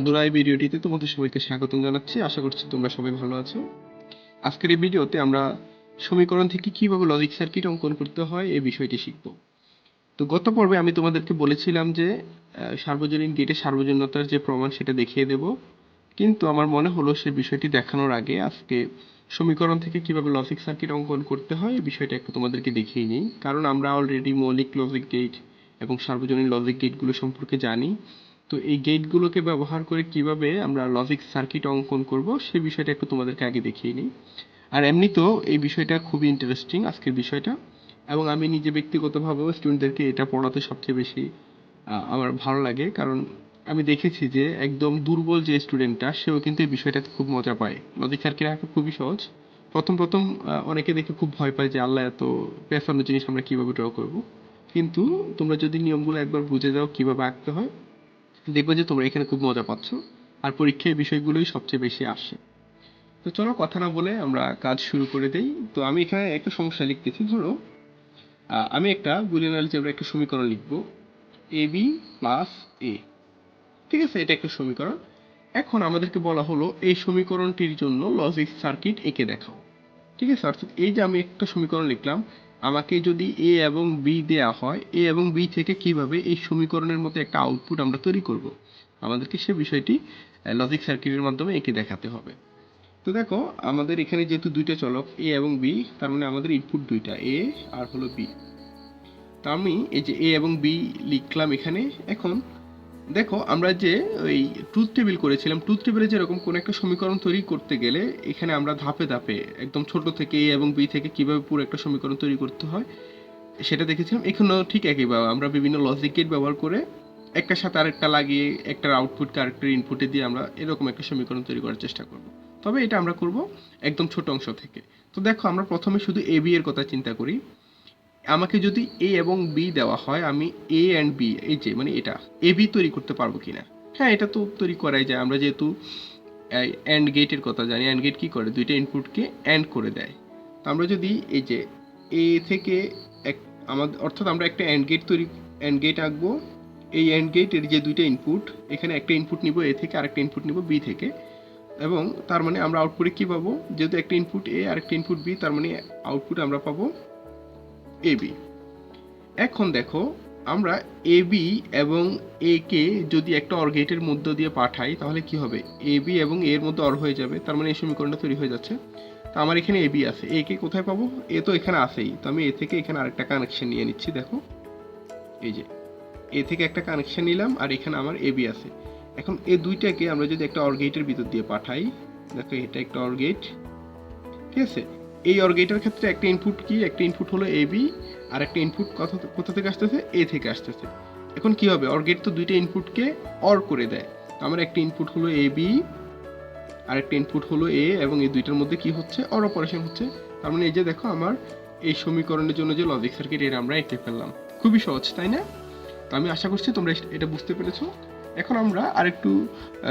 বন্ধুরা, এই ভিডিওটিতে তোমাদের সবাইকে স্বাগতম জানাচ্ছি। আশা করছি তোমরা সবাই ভালো আছো। আজকের এই ভিডিওতে আমরা সমীকরণ থেকে কীভাবে লজিক সার্কিট অঙ্কন করতে হয় এই বিষয়টি শিখব। তো গত পর্বে আমি তোমাদেরকে বলেছিলাম যে সার্বজনীন গেটে সার্বজনীনতার যে প্রমাণ সেটা দেখিয়ে দেব। কিন্তু আমার মনে হলো সে বিষয়টি দেখানোর আগে আজকে সমীকরণ থেকে কীভাবে লজিক সার্কিট অঙ্কন করতে হয় এই বিষয়টা একটু তোমাদেরকে দেখিয়ে নিই। কারণ আমরা অলরেডি মৌলিক লজিক গেট এবং সার্বজনীন লজিক গেটগুলো সম্পর্কে জানি। তো এই গেটগুলোকে ব্যবহার করে কীভাবে আমরা লজিক সার্কিট অঙ্কন করব সেই বিষয়টা একটু তোমাদেরকে আগে দেখিয়ে নিই। আর এমনিতেও এই বিষয়টা খুবই ইন্টারেস্টিং আজকের বিষয়টা। এবং আমি নিজে ব্যক্তিগতভাবেও স্টুডেন্টদেরকে এটা পড়াতে সবচেয়ে বেশি আমার ভালো লাগে। কারণ আমি দেখেছি যে একদম দুর্বল যে স্টুডেন্টটা সেও কিন্তু এই বিষয়টাতে খুব মজা পায়। লজিক সার্কিট আঁকা খুবই সহজ। প্রথম প্রথম অনেকে দেখে খুব ভয় পায় যে, আল্লাহ, এত পেছানো জিনিস আমরা কীভাবে ড্র করব? কিন্তু তোমরা যদি নিয়মগুলো একবার বুঝে যাও কীভাবে আঁকতে হয় দেখবে যে তোমরা এখানে খুব মজা পাচ্ছ, আর পরীক্ষায় বিষয়গুলোই সবচেয়ে বেশি আসে। তো চলো কথা না বলে আমরা কাজ শুরু করে দেই। তো আমি এখানে একটা সমস্যা লিখতেছি, ধরো আমি একটা বুলিয়ান অ্যালজেব্রা একটা সমীকরণ লিখব, এ, বি প্লাস এ ঠিক আছে? এটা একটা সমীকরণ। এখন আমাদেরকে বলা হলো, এই সমীকরণটির জন্য লজিক সার্কিট এঁকে দেখাও। ঠিক আছে? অর্থাৎ এই যে আমি একটা সমীকরণ লিখলাম আমাকে যদি এ এবং বি দেয়া হয় এ এবং বি থেকে কীভাবে এই সমীকরণের মতো একটা আউটপুট আমরা তৈরি করব? আমাদেরকে সে বিষয়টি লজিক সার্কিটের মাধ্যমে এঁকে দেখাতে হবে। তো দেখো, আমাদের এখানে যেহেতু দুইটা চলক এ এবং বি তার মানে আমাদের ইনপুট দুইটা এ আর হলো বি তা আমি এই যে এ এবং বি লিখলাম এখানে, এখন দেখো, আমরা যে ওই ট্রুথ টেবিল করেছিলাম ট্রুথ টেবিলে যেরকম কোন একটা সমীকরণ তৈরি করতে গেলে এখানে আমরা ধাপে ধাপে একদম ছোট থেকে এ এবং বি থেকে কীভাবে পুরো একটা সমীকরণ তৈরি করতে হয়, সেটা দেখেছিলাম। এখানেও ঠিক একইভাবে আমরা বিভিন্ন লজিক গেট ব্যবহার করে একটার সাথে আরেকটা লাগিয়ে একটার আউটপুটকে আরেকটার ইনপুটে দিয়ে আমরা এরকম একটা সমীকরণ তৈরি করার চেষ্টা করব। তবে এটা আমরা করব একদম ছোট অংশ থেকে। তো দেখো, আমরা প্রথমে শুধু এ বি এর কথা চিন্তা করি। আমাকে যদি এ এবং বি দেওয়া হয়, আমি এ অ্যান্ড বি এই যে মানে এটা এ বি তৈরি করতে পারব কিনা? হ্যাঁ এটা তো তৈরি করাই যায়। আমরা যেহেতু অ্যান্ড গেটের কথা জানি অ্যান্ড গেট কি করে? দুইটা ইনপুটকে অ্যান্ড করে দেয়। তো আমরা যদি এই যে এ থেকে এক, আমাদের, অর্থাৎ আমরা একটা অ্যান্ড গেট তৈরি অ্যান্ড গেট আঁকবো। এই অ্যান্ড গেটের যে দুইটা ইনপুট এখানে একটা ইনপুট নিব এ থেকে, আরেকটা ইনপুট নিব বি থেকে। এবং তার মানে আমরা আউটপুটে কি পাবো? যেহেতু একটা ইনপুট এ আর একটা ইনপুট বি তার মানে আউটপুট আমরা পাবো এ বি এখন দেখো, আমরা এ বি এবং এ কে যদি একটা অর গেটের মধ্য দিয়ে পাঠাই, তাহলে কি হবে? এ বি এবং এ এর মধ্যে অর হয়ে যাবে, তার মানে এই সমীকরণটা তৈরি হয়ে যাচ্ছে। তো আমার এখানে এ বি আছে। এ কে কোথায় পাবো? এ তো এখানে আসেই তো আমি এ থেকে এখানে আরেকটা কানেকশন নিয়ে নিচ্ছি, দেখো। এই যে এ থেকে একটা কানেকশন নিলাম, আর এখানে আমার এ বি আছে। এখন এই দুইটাকে আমরা যদি একটা অর গেটের ভিতর দিয়ে পাঠাই, দেখো এটা একটা অর গেট ঠিক আছে? এই অর গেটের ক্ষেত্রে একটা ইনপুট কি? একটা ইনপুট হলো এ বি আর একটা ইনপুট কোথা কোথা থেকে আসতেছে? এ থেকে আসতেছে। এখন কি হবে? অর গেট তো দুইটা ইনপুটকে অর করে দেয়। তো আমার একটা ইনপুট হলো এ বি আর একটা ইনপুট হলো এ এবং এই দুইটার মধ্যে কি হচ্ছে? অর অপারেশন হচ্ছে। তার মানে এই যে দেখো, আমার এই সমীকরণের জন্য যে লজিক সার্কিট এটা আমরা এঁকে ফেললাম। খুবই সহজ, তাই না? তো আমি আশা করছি তোমরা এটা বুঝতে পেরেছ। এখন আমরা আরেকটু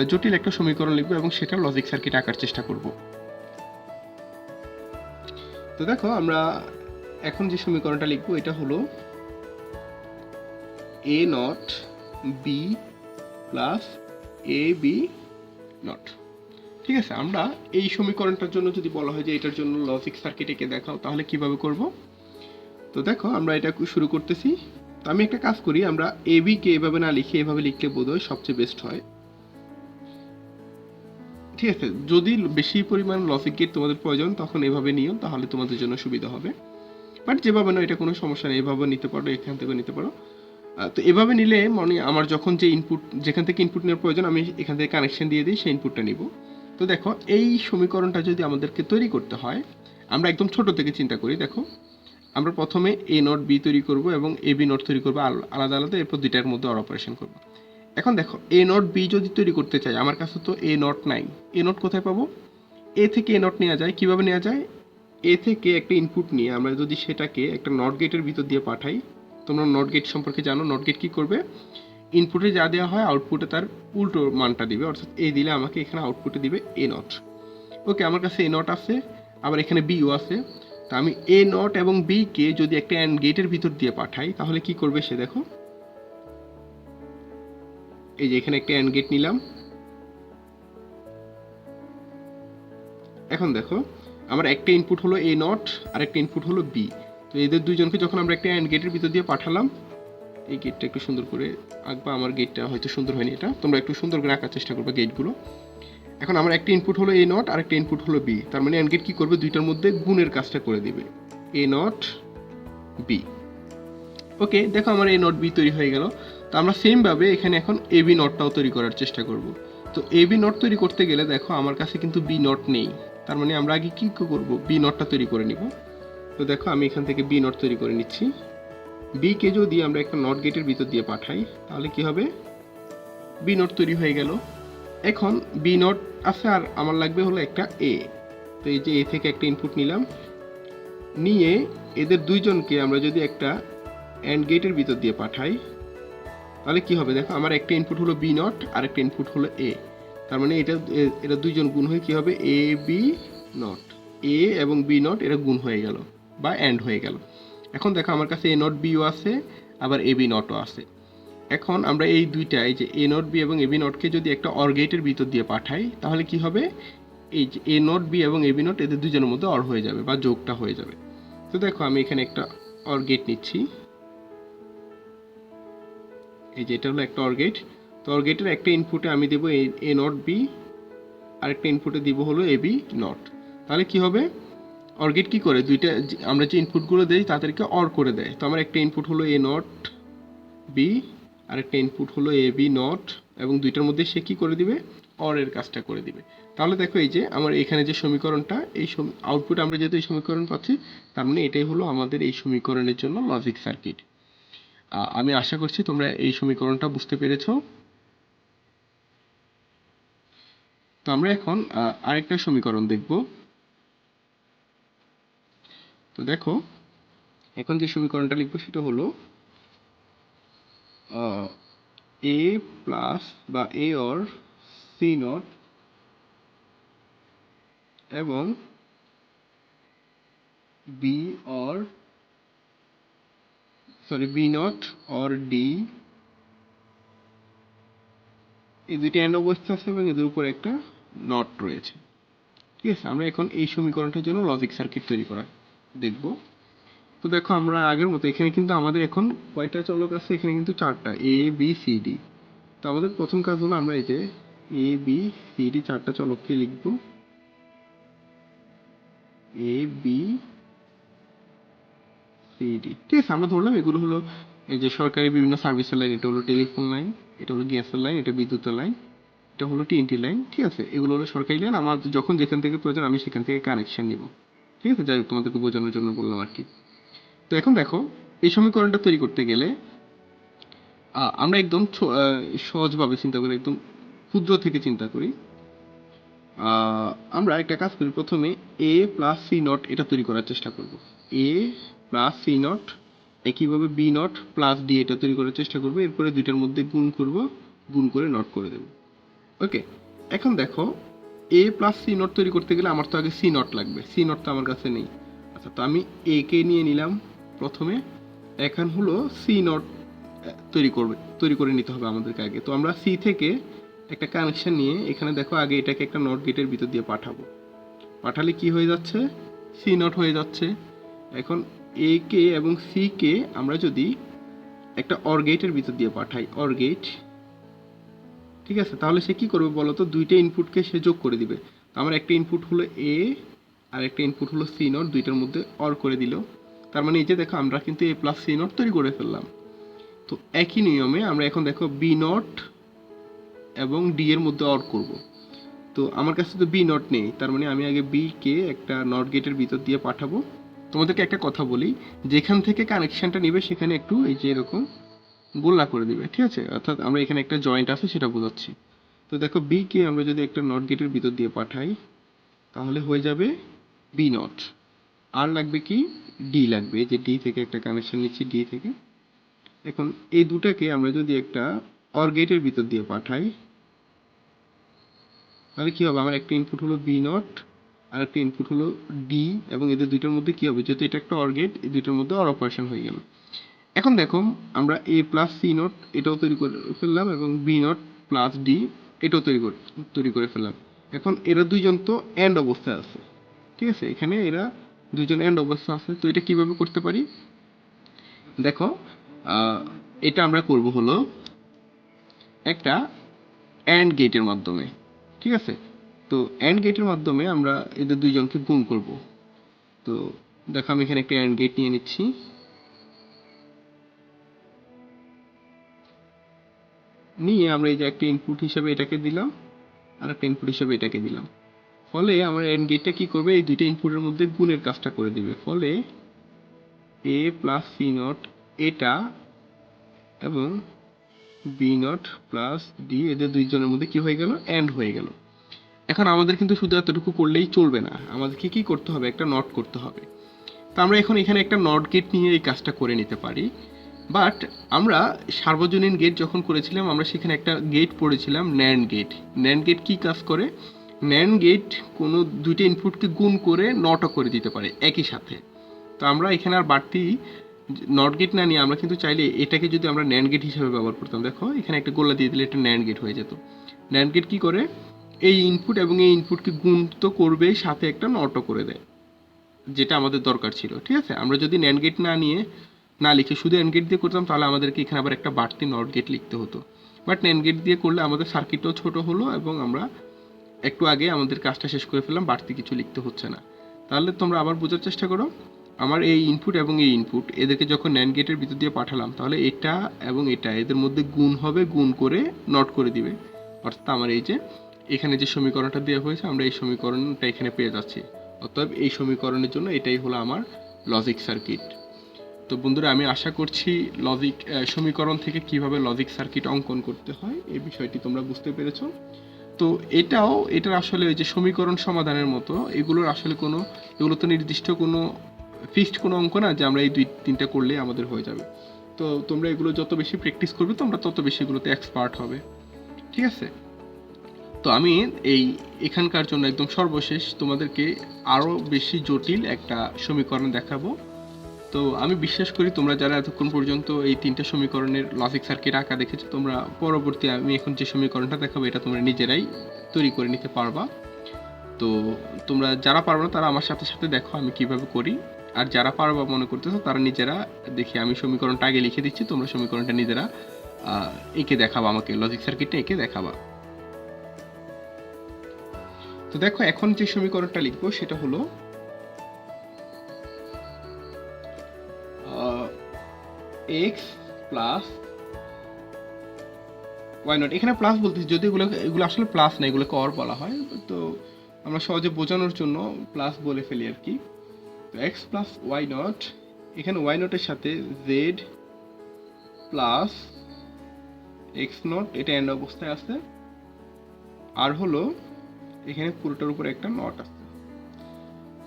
জটিল একটা সমীকরণ লিখব এবং সেটা লজিক সার্কিট আঁকার চেষ্টা করব। তো দেখো, আমরা এখন যে সমীকরণটা লিখব, এটা হলো A not B plus A B not ঠিক আছে, আমরা এই সমীকরণটার জন্য যদি বলা হয় যে এটার জন্য লজিক সার্কিট এঁকে দেখাও, তাহলে কীভাবে করব? তো দেখো, আমরা এটা শুরু করতেছি। তো আমি একটা কাজ করি, আমরা এ বি কে এভাবে না লিখে এভাবে লিখলে বোধহয় সবচেয়ে বেস্ট হয়। ঠিক আছে, যদি বেশি পরিমাণ লজিক গেট তোমাদের প্রয়োজন, তখন এভাবে নিও, তাহলে তোমাদের জন্য সুবিধা হবে। বাট যেভাবে না এটা কোনো সমস্যা নেই এভাবে নিতে পারো, এখান থেকে নিতে পারো। তো এভাবে নিলে মানে আমার যখন যে ইনপুট যেখান থেকে ইনপুট নেওয়ার প্রয়োজন, আমি এখান থেকে কানেকশন দিয়ে দিই, সেই ইনপুটটা নিব। তো দেখো, এই সমীকরণটা যদি আমাদেরকে তৈরি করতে হয়, আমরা একদম ছোট থেকে চিন্তা করি, দেখো। আমরা প্রথমে এ নট বি তৈরি করব এবং এ বি নট তৈরি করব, আল- আলাদা আলাদা, এরপর দুইটার মধ্যে অপারেশন করব। এখন দেখো এ নট বি যদি তৈরি করতে চাই, আমার কাছে তো এ নট নাই। এ নট কোথায় পাবো? এ থেকে এ নট নেওয়া যায়, কীভাবে নেওয়া যায়? এ থেকে একটা ইনপুট নিয়ে আমরা যদি সেটাকে একটা নট গেটের ভিতর দিয়ে পাঠাই, তোমরা নট গেট সম্পর্কে জানো নট গেট কি করবে? ইনপুটে যা দেওয়া হয় আউটপুটে তার উল্টো মানটা দিবে, অর্থাৎ এ দিলে আমাকে এখানে আউটপুটে দিবে এ নট ওকে আমার কাছে এ নট আছে, আবার এখানে বিও আছে। তা আমি এ নট এবং বি কে যদি একটা অ্যান্ড গেটের ভিতর দিয়ে পাঠাই, তাহলে কি করবে সে দেখো? এই যে এখানে একটা অ্যান্ড গেট নিলাম। এখন দেখো, আমার একটা ইনপুট হলো এ নট আর একটা ইনপুট হলো বি তো এদের দুইজনকে যখন আমরা একটা অ্যান্ড গেটের ভিতর দিয়ে পাঠালাম, এই গেটটা একটু সুন্দর করে আঁকবা। আমার গেটটা হয়তো সুন্দর হয়নি এটা। তোমরা একটু সুন্দর করে আঁকার চেষ্টা করবে গেটগুলো এখন আমার একটা ইনপুট হলো এ নট আর একটা ইনপুট হলো বি তার মানে অ্যান্ড গেট কী করবে? দুইটার মধ্যে গুণের কাজটা করে দেবে। এ নট বি ওকে দেখো আমার এ নট বি তৈরি হয়ে গেল। তো আমরা সেমভাবে এখানে এখন এ বি নটটাও তৈরি করার চেষ্টা করব। তো এ বি নট তৈরি করতে গেলে দেখো আমার কাছে কিন্তু বি নট নেই। তার মানে আমরা আগে কী করব? বি নটটা তৈরি করে নিব। তো দেখো আমি এখান থেকে বি নট তৈরি করে নিচ্ছি। বি কে যদি আমরা একটা নট গেটের ভিতর দিয়ে পাঠাই, তাহলে কি হবে? বি নট তৈরি হয়ে গেল। এখন বি নট আছে আর আমার লাগবে হলো একটা এ তো এই যে এ থেকে একটা ইনপুট নিলাম। নিয়ে এদের দুইজনকে আমরা যদি একটা অ্যান্ড গেটের ভিতর দিয়ে পাঠাই তাহলে কি হবে? দেখো, আমার একটা ইনপুট হলো বি নট আর একটা ইনপুট হলো এ তার মানে এটা এটা দুইজন গুণ হয়ে কি হবে? এ বি নট এ এবং বি নট এটা গুণ হয়ে গেল বা অ্যান্ড হয়ে গেল। এখন দেখো, আমার কাছে এ নট বিও আছে, আবার এ বি নটও আছে। এখন আমরা এই দুইটা, এই যে এ নট বি এবং এ বি নটকে যদি একটা অর গেটের ভিতর দিয়ে পাঠাই, তাহলে কি হবে? এই যে এ নট বি এবং এ বি নট এদের দুজনের মধ্যে অর হয়ে যাবে বা যোগটা হয়ে যাবে। তো দেখো, আমি এখানে একটা অর গেট নিচ্ছি। এই যে, এটা হলো একটা অর গেট তো অর গেটের একটা ইনপুটে আমি দেবো এ নট বি আরেকটা ইনপুটে দিব হলো এ বি নট তাহলে কি হবে? অর্গেট কি করে? দুইটা আমরা যে ইনপুটগুলো দেই, তাদেরকে অর করে দেয়। তো আমার একটা ইনপুট হলো এ নট বি আরেকটা ইনপুট হলো এ বি নট এবং দুইটার মধ্যে সে কি করে দিবে? অর এর কাজটা করে দিবে। তাহলে দেখো এই যে, আমার এখানে যে সমীকরণটা, এই আউটপুট আমরা যেহেতু এই সমীকরণ পাচ্ছি, তার মানে এটাই হলো আমাদের এই সমীকরণের জন্য লজিক সার্কিট আমি আশা করছি তোমরা এই সমীকরণটা বুঝতে পেরেছ। তো আমরা এখন আরেকটা সমীকরণ দেখব। তো দেখো, এখন যে সমীকরণটা লিখব সেটা হলো এ প্লাস বা এ অর সি নট এবং B or sorry B not or D এই দুইটা এন্ড অবস্থা আছে এবং এদের উপর একটা নট রয়েছে। ঠিক আছে, আমরা এখন এই সমীকরণটার জন্য লজিক সার্কিট তৈরি করা দেখব। তো দেখো, আমরা আগের মতো এখানে কিন্তু আমাদের এখন কয়টা চলক আছে? এখানে কিন্তু চারটা এ বি সি ডি তো আমাদের প্রথম কাজ হলো আমরা এই যে এ বি সি ডি চারটা চলককে লিখব। এ বি সি ডি ঠিক আছে আমরা ধরলাম এগুলো হলো এই যে সরকারি বিভিন্ন সার্ভিসের লাইন এটা হলো টেলিফোন লাইন এটা হলো গ্যাসের লাইন এটা বিদ্যুতের লাইন এটা হলো টিএনটি লাইন ঠিক আছে? এগুলো হলো সরকারি লাইন আমার যখন যেখান থেকে প্রয়োজন আমি সেখান থেকে কানেকশন নিব। ঠিক আছে? যাই হোক, তোমাদেরকে বোঝানোর জন্য বললাম আর কি। তো এখন দেখো, এই সমীকরণটা তৈরি করতে গেলে আমরা একদম সহজভাবে চিন্তা করি, একদম ক্ষুদ্র থেকে চিন্তা করি। আমরা একটা কাজ করি। প্রথমে এ প্লাস সি নট এটা তৈরি করার চেষ্টা করব। এ প্লাস সি নট একইভাবে বি নট প্লাস ডি এটা তৈরি করার চেষ্টা করব। এরপরে দুইটার মধ্যে গুণ করব, গুণ করে নট করে দেব। ওকে এখন দেখো এ প্লাস সি নট তৈরি করতে গেলে আমার তো আগে সি নট লাগবে। সি নট তো আমার কাছে নেই। আচ্ছা তো আমি এ কে নিয়ে নিলাম প্রথমে। এখন হলো সি নট তৈরি করবে, তৈরি করে নিতে হবে আমাদেরকে আগে। তো আমরা সি থেকে একটা কানেকশন নিয়ে এখানে দেখো আগে এটাকে একটা নট গেটের ভিতর দিয়ে পাঠাবো। পাঠালে কি হয়ে যাচ্ছে? সি নট হয়ে যাচ্ছে। এখন এ কে এবং সি কে আমরা যদি একটা অর গেটের ভিতর দিয়ে পাঠাই অর গেট ঠিক আছে? তাহলে সে কি করবে বলো তো দুইটা ইনপুটকে সে যোগ করে দিবে। আমার একটা ইনপুট হলো এ আর একটা ইনপুট হলো সি নট দুইটার মধ্যে অর করে দিল। তার মানে এই যে দেখো, আমরা কিন্তু এ প্লাস সি নট তৈরি করে ফেললাম। তো একই নিয়মে আমরা এখন দেখো বি নট এবং ডি এর মধ্যে অর করব। তো আমার কাছে তো বি নট নেই, তার মানে আমি আগে বি কে একটা নট গেটের ভিতর দিয়ে পাঠাবো। তোমাদেরকে একটা কথা বলি, যেখান থেকে কানেকশনটা নেবে সেখানে একটু এই যে এরকম গোল্লা করে দিবে, ঠিক আছে? অর্থাৎ আমরা এখানে একটা জয়েন্ট আছে সেটা বোঝাচ্ছি। তো দেখো বি কে আমরা যদি একটা নট গেটের ভিতর দিয়ে পাঠাই, তাহলে হয়ে যাবে বি নট আর লাগবে কি? ডি লাগবে যে ডি থেকে একটা কানেকশন নিচ্ছি ডি থেকে। এখন এই দুটাকে আমরা যদি একটা অর গেটের ভিতর দিয়ে পাঠাই তাহলে কি হবে? আমার একটা ইনপুট হলো বি নট আর একটা ইনপুট হলো ডি এবং এদের দুইটার মধ্যে কি হবে? যেহেতু এটা একটা অর গেট এই দুইটার মধ্যে অর অপারেশন হয়ে গেল। এখন দেখো, আমরা এ প্লাস সি নট এটাও তৈরি করে ফেললাম, এবং বি নট প্লাস ডি এটাও তৈরি করে তৈরি করে ফেললাম। এখন এরা দুইজন তো অ্যান্ড অবস্থায় আছে। ঠিক আছে? এখানে এরা দুজন অ্যান্ড অবস্থা আছে, তো এটা কীভাবে করতে পারি? দেখো এটা আমরা করব হলো একটা অ্যান্ড গেটের মাধ্যমে। ঠিক আছে? তো অ্যান্ড গেটের মাধ্যমে আমরা এদের দুইজনকে গুণ করব। তো দেখো আমি এখানে একটা অ্যান্ড গেট নিয়ে নিচ্ছি। নিয়ে আমরা এই যে একটা ইনপুট হিসেবে এটাকে দিলাম আর একটা ইনপুট হিসেবে এটাকে দিলাম। ফলে আমার এন্ড গেটটা কী করবে? এই দুইটা ইনপুটের মধ্যে গুণের কাজটা করে দিবে। ফলে এ প্লাস সি নট এটা এবং বি নট প্লাস ডি এদের দুইজনের মধ্যে কি হয়ে গেল? এন্ড হয়ে গেল। এখন আমাদের কিন্তু শুধু এতটুকু করলেই চলবে না। আমাদেরকে কি করতে হবে? একটা নট করতে হবে। তো আমরা এখন এখানে একটা নট গেট নিয়ে এই কাজটা করে নিতে পারি। বাট আমরা সার্বজনীন গেট যখন করেছিলাম, আমরা সেখানে একটা গেট পড়েছিলাম ন্যান্ড গেট ন্যান্ড গেট কি কাজ করে? ন্যান্ড গেট কোনো দুইটা ইনপুটকে গুণ করে নটও করে দিতে পারে, একই সাথে। তো আমরা এখানে আর বাড়তি নট গেট না নিয়ে আমরা কিন্তু চাইলে এটাকে যদি আমরা ন্যান্ড গেট হিসাবে ব্যবহার করতাম, দেখো এখানে একটা গোলা দিয়ে দিলে একটা ন্যান্ড গেট হয়ে যেত। ন্যান্ড গেট কি করে? এই ইনপুট এবং এই ইনপুটকে গুণ তো করবে, সাথে একটা নটও করে দেয়, যেটা আমাদের দরকার ছিল, ঠিক আছে? আমরা যদি ন্যান্ড গেট না নিয়ে, না লিখে শুধু অ্যান্ড গেট দিয়ে করতাম, তাহলে আমাদেরকে এখানে আবার একটা বাড়তি নট গেট লিখতে হতো। বাট ন্যান্ড গেট দিয়ে করলে আমাদের সার্কিটও ছোট হলো এবং আমরা একটু আগে আমাদের কাজটা শেষ করে ফেললাম, বাড়তি কিছু লিখতে হচ্ছে না। তাহলে তোমরা আবার বোঝার চেষ্টা করো আমার এই ইনপুট এবং এই ইনপুট এদেরকে যখন ন্যান্ড গেটের ভিতর দিয়ে পাঠালাম, তাহলে এটা এবং এটা, এদের মধ্যে গুণ হবে, গুণ করে নট করে দিবে। অর্থাৎ আমার এই যে, এখানে যে সমীকরণটা দেওয়া হয়েছে, আমরা এই সমীকরণটা এখানে পেয়ে যাচ্ছি। অতএব এই সমীকরণের জন্য এটাই হলো আমার লজিক সার্কিট তো বন্ধুরা, আমি আশা করছি লজিক সমীকরণ থেকে কীভাবে লজিক সার্কিট অঙ্কন করতে হয়, এই বিষয়টি তোমরা বুঝতে পেরেছ। তো এটাও, এটার আসলে ওই যে সমীকরণ সমাধানের মতো, এগুলোর আসলে কোনো, এগুলো তো নির্দিষ্ট কোনো ফিক্সড কোনো অঙ্ক না যে আমরা এই দুই, তিনটা করলে আমাদের হয়ে যাবে। তো তোমরা এগুলো যত বেশি প্র্যাকটিস করবে, তোমরা তত বেশি এগুলোতে এক্সপার্ট হবে। ঠিক আছে? তো আমি এই এখানকার জন্য একদম সর্বশেষ তোমাদেরকে আরও বেশি জটিল একটা সমীকরণ দেখাবো। তো আমি বিশ্বাস করি তোমরা যারা এতক্ষণ পর্যন্ত এই তিনটা সমীকরণের লজিক সার্কিট আঁকা দেখেছ, তোমরা পরবর্তী আমি এখন যে সমীকরণটা দেখাবো, এটা তোমরা নিজেরাই তৈরি করে নিতে পারবা। তো তোমরা যারা পারবে না, তারা আমার সাথে সাথে দেখো আমি কীভাবে করি। আর যারা পারবা মনে করতেছো, তারা নিজেরা দেখি আমি সমীকরণটা আগে লিখে দিচ্ছি, তোমরা সমীকরণটা নিজেরা এঁকে দেখাবা আমাকে লজিক সার্কিটটা এঁকে দেখাবা। তো দেখো, এখন যে সমীকরণটা লিখব, সেটা হলো এক্স প্লাস ওয়াই নট এখানে প্লাস বলতেছি, যদি এগুলো এগুলো আসলে প্লাস না, এগুলোকে অর বলা হয়, তো আমরা সহজে বোঝানোর জন্য প্লাস বলে ফেলি আর কি। তো এক্স প্লাস ওয়াই নট এখানে ওয়াই নটের সাথে জেড প্লাস এক্স নট এটা এন্ড অবস্থায় আছে। আর হলো, এখানে পুরোটার উপরে একটা নট আছে।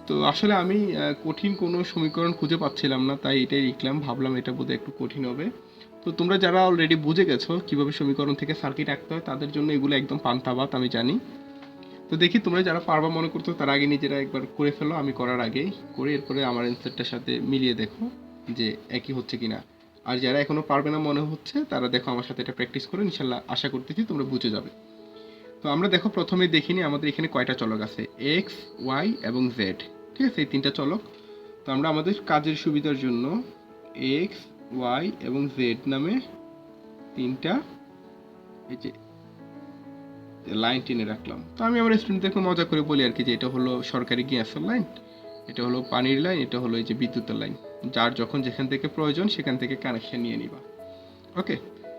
তো আসলে আমি কঠিন কোনো সমীকরণ খুঁজে পাচ্ছিলাম না, তাই এটাই লিখলাম, ভাবলাম এটা বোধহয় একটু কঠিন হবে। তো তোমরা যারা অলরেডি বুঝে গেছো কীভাবে সমীকরণ থেকে সার্কিট আঁকতে হয়, তাদের জন্য এগুলো একদম পান্তাবাত আমি জানি। তো দেখি তোমরা যারা পারবা মনে করতো তার আগে নিজেরা একবার করে ফেলো, আমি করার আগেই করে এরপরে আমার অ্যান্সারটার সাথে মিলিয়ে দেখো যে একই হচ্ছে কিনা। আর যারা এখনও পারবে না মনে হচ্ছে, তারা দেখো আমার সাথে এটা প্র্যাকটিস করে, ইনশাল্লাহ আশা করতেছি তোমরা বুঝে যাবে। তো আমরা দেখো প্রথমে দেখিনি আমাদের এখানে কয়টা চলক আছে এক্স ওয়াই এবং জেড ঠিক আছে? এই তিনটা চলক। তো আমরা আমাদের কাজের সুবিধার জন্য এক্স ওয়াই এবং জেড নামে তিনটা, এই যে লাইন টেনে রাখলাম। তো আমি আমার স্টুডেন্টদের একটু মজা করে বলি আর কি যে এটা হলো সরকারি গ্যাসের লাইন এটা হলো পানির লাইন এটা হলো এই যে বিদ্যুতের লাইন যার যখন যেখান থেকে প্রয়োজন সেখান থেকে কানেকশন নিয়ে নিবা। ওকে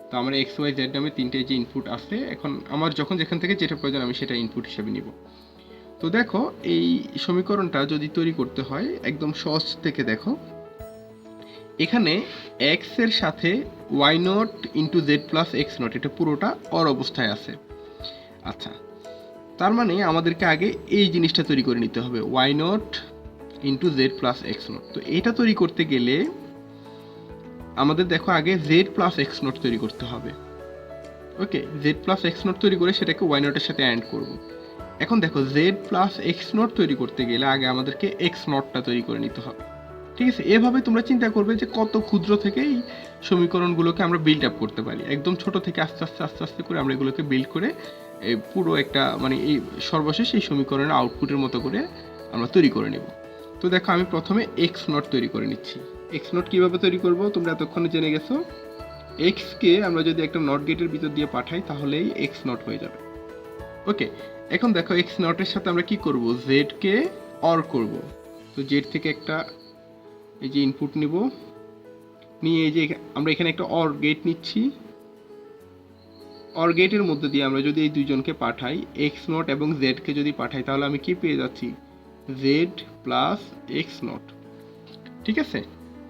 তো আমার এক্স ওয়াই জেড নামে তিনটে যে ইনপুট আছে, এখন আমার যখন যেখান থেকে যেটা প্রয়োজন আমি সেটা ইনপুট হিসেবে নিব। তো দেখো, এই সমীকরণটা যদি তৈরি করতে হয়, একদম সহজ থেকে দেখো। এখানে এক্সের সাথে Y not into Z plus X not এটা পুরোটা অর অবস্থায় আছে। আচ্ছা। তার মানে আমাদেরকে আগে এই জিনিসটা তৈরি করে নিতে হবে। Y not into Z plus X not তো এটা তৈরি করতে গেলে আমাদের দেখো আগে জেড প্লাস এক্স নট তৈরি করতে হবে। Okay Z plus X not তৈরি করে সেটাকে ওয়াই নটের সাথে অ্যান্ড করব। এখন দেখো জেড প্লাস এক্স নট তৈরি করতে গেলে আগে আমাদেরকে এক্স নটটা তৈরি করে নিতে হবে। ঠিক আছে? এভাবে তোমরা চিন্তা করবে যে কত ক্ষুদ্র থেকেই সমীকরণগুলোকে আমরা বিল্ড আপ করতে পারি। একদম ছোট থেকে আস্তে আস্তে আস্তে আস্তে করে আমরা এগুলোকে বিল্ড করে এই পুরো একটা মানে এই সর্বশেষ এই সমীকরণের আউটপুটের মতো করে আমরা তৈরি করে নেব। তো দেখো আমি প্রথমে এক্স নট তৈরি করে নিচ্ছি। এক্স নট কীভাবে তৈরি করব? তোমরা এতক্ষণে জেনে গেছো। এক্সকে আমরা যদি একটা নট গেটের ভিতর দিয়ে পাঠাই, তাহলেই এক্স নট হয়ে যাবে। ওকে এখন দেখো এক্স নটের সাথে আমরা কি করব? জেডকে অর করব। তো জেড থেকে একটা এই যে ইনপুট নিব। নিয়ে এই যে আমরা এখানে একটা অর গেট নিচ্ছি। অর গেটের মধ্যে দিয়ে আমরা যদি এই দুইজনকে পাঠাই এক্স নট এবং জেডকে যদি পাঠাই, তাহলে আমি কি পেয়ে যাচ্ছি? জেড প্লাস এক্স নট ঠিক আছে?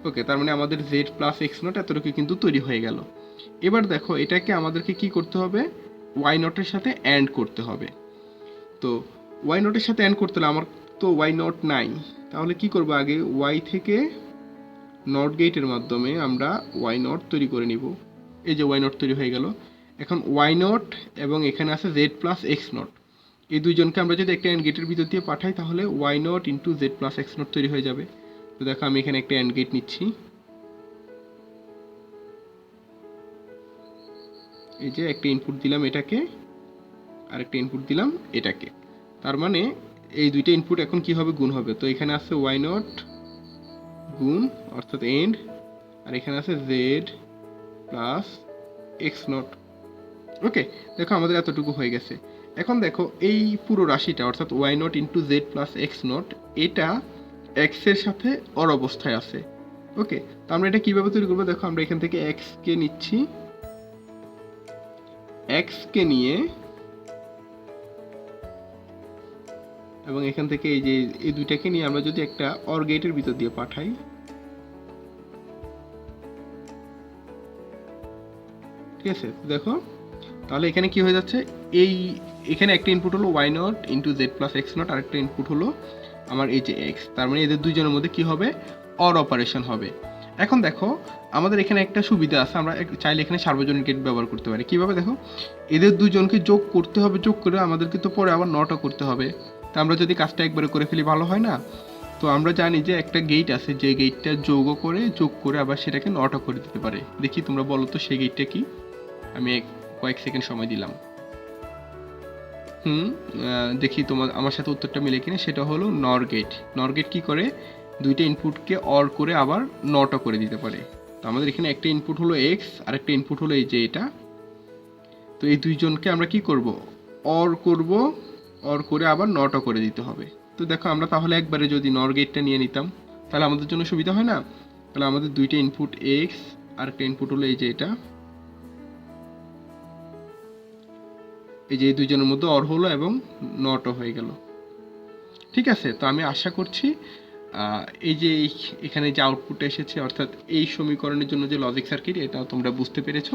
ওকে তার মানে আমাদের জেড প্লাস এক্স নট এতটুকু কিন্তু তৈরি হয়ে গেল। এবার দেখো, এটাকে আমাদেরকে কি করতে হবে? ওয়াই নটের সাথে অ্যান্ড করতে হবে। তো ওয়াই নটের সাথে অ্যান্ড করতে হলে আমার তো ওয়াই নট নাই। তাহলে কি করব আগে? ওয়াই থেকে নট গেটের মাধ্যমে আমরা ওয়াই নট তৈরি করে নিব। এই যে ওয়াই নট তৈরি হয়ে গেল। এখন ওয়াই নট এবং এখানে আছে জেড প্লাস এক্স নট এই দুইজনকে আমরা যদি একটা অ্যান্ড গেটের ভিতর দিয়ে পাঠাই, তাহলে Y not into Z plus X not তৈরি হয়ে যাবে। তো দেখো, আমি এখানে একটা অ্যান্ড গেট নিচ্ছি। এই যে একটা ইনপুট দিলাম এটাকে, আর একটা ইনপুট দিলাম এটাকে। তার মানে এই দুইটা ইনপুট এখন কি হবে গুণ হবে? তো এখানে আছে ওয়াই নট গুণ, অর্থাৎ এন্ড আর এখানে আছে Z plus X not okay দেখো আমাদের এতটুকু হয়ে গেছে। এখন দেখো, এই পুরো রাশিটা, অর্থাৎ Y not into Z plus X not এটা এক্সের সাথে অর অবস্থায় আছে। ওকে তো আমরা এটা কীভাবে তৈরি করব? দেখো, আমরা এখান থেকে এক্স কে নিচ্ছি। এক্স কে নিয়ে এবং এখান থেকে এই যে, এই দুইটাকে নিয়ে আমরা যদি একটা অর গেটের ভিতর দিয়ে পাঠাই। ঠিক আছে, দেখো। তাহলে এখানে কি হয়ে যাচ্ছে? এই, এখানে একটা ইনপুট হলো Y not into Z plus X not আরেকটা ইনপুট হলো আমার এই যে এক্স তার মানে এদের দুইজনের মধ্যে কি হবে? অর অপারেশন হবে। এখন দেখো, আমাদের এখানে একটা সুবিধা আছে, আমরা চাইলে এখানে সার্বজনীন গেট ব্যবহার করতে পারি। কীভাবে দেখো? এদের দুজনকে যোগ করতে হবে, যোগ করে আমাদেরকে তো পরে আবার নটও করতে হবে। তা আমরা যদি কাজটা একবারে করে ফেলি, ভালো হয় না? তো আমরা জানি যে একটা গেট আছে, যে গেটটা যোগ করে যোগ করে আবার সেটাকে নটও করে দিতে পারে। দেখি তোমরা বলো তো, সেই গেটটা কি? আমি কয়েক সেকেন্ড সময় দিলাম। হুম দেখি তোমার, আমার সাথে উত্তরটা মিলে কিনা। সেটা হলো নরগেট নরগেট নর কি করে? দুইটা ইনপুটকে অর করে আবার নটও করে দিতে পারে। তো আমাদের এখানে একটা ইনপুট হলো এক্স আর একটা ইনপুট হলো এই যে এটা। তো এই দুইজনকে আমরা কি করব? অর করব অর করে আবার নটও করে দিতে হবে। তো দেখো আমরা তাহলে একবারে যদি নর গেটটা নিয়ে নিতাম, তাহলে আমাদের জন্য সুবিধা হয় না? তাহলে আমাদের দুইটা ইনপুট এক্স আর একটা ইনপুট হলো এই যে এটা। এই যে এই দুইজনের মধ্যে অর হলো এবং নটও হয়ে গেল। ঠিক আছে, তো আমি আশা করছি এই যে এখানে যে আউটপুটটা এসেছে, অর্থাৎ এই সমীকরণের জন্য যে লজিক সার্কিট এটা তোমরা বুঝতে পেরেছ।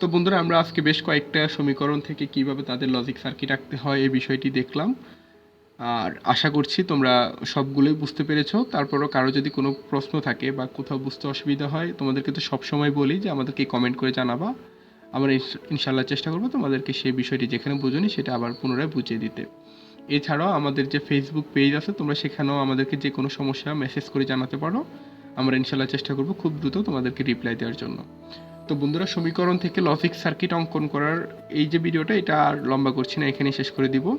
তো বন্ধুরা, আমরা আজকে বেশ কয়েকটা সমীকরণ থেকে কীভাবে তাদের লজিক সার্কিট আঁকতে হয় এই বিষয়টি দেখলাম। আর আশা করছি তোমরা সবগুলোই বুঝতে পেরেছ। তারপরও কারও যদি কোনো প্রশ্ন থাকে বা কোথাও বুঝতে অসুবিধা হয়, তোমাদেরকে তো সবসময় বলি যে আমাদেরকে কমেন্ট করে জানাবা। আমরা ইনশাল্লাহ চেষ্টা করব তোমাদেরকে সেই বিষয়টি যেখানে বুঝুনি সেটা আবার পুনরায় বুঝিয়ে দিতে। এছাড়াও আমাদের যে ফেসবুক পেজ আছে, তোমরা সেখানেও আমাদেরকে যে কোনো সমস্যা মেসেজ করে জানাতে পারো। আমরা ইনশাল্লাহ চেষ্টা করব খুব দ্রুত তোমাদেরকে রিপ্লাই দেওয়ার জন্য। তো বন্ধুরা, সমীকরণ থেকে লজিক সার্কিট অঙ্কন করার এই যে ভিডিওটা এটা আর লম্বা করছি না, এখানেই শেষ করে দিব।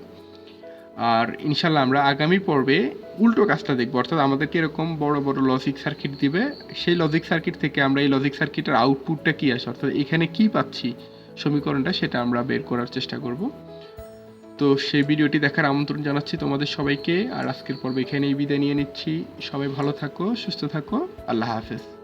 আর ইনশাল্লাহ আমরা আগামী পর্বে উল্টো কাজটা দেখব। অর্থাৎ আমাদেরকে এরকম বড় বড় লজিক সার্কিট দিবে, সেই লজিক সার্কিট থেকে আমরা এই লজিক সার্কিটের আউটপুটটা কী আসে, অর্থাৎ এখানে কি পাচ্ছি সমীকরণটা সেটা আমরা বের করার চেষ্টা করব। তো সেই ভিডিওটি দেখার আমন্ত্রণ জানাচ্ছি তোমাদের সবাইকে, আর আজকের পর্বে এখানেই বিদায় নিয়ে নিচ্ছি। সবাই ভালো থাকো, সুস্থ থাকো, আল্লাহ হাফেজ।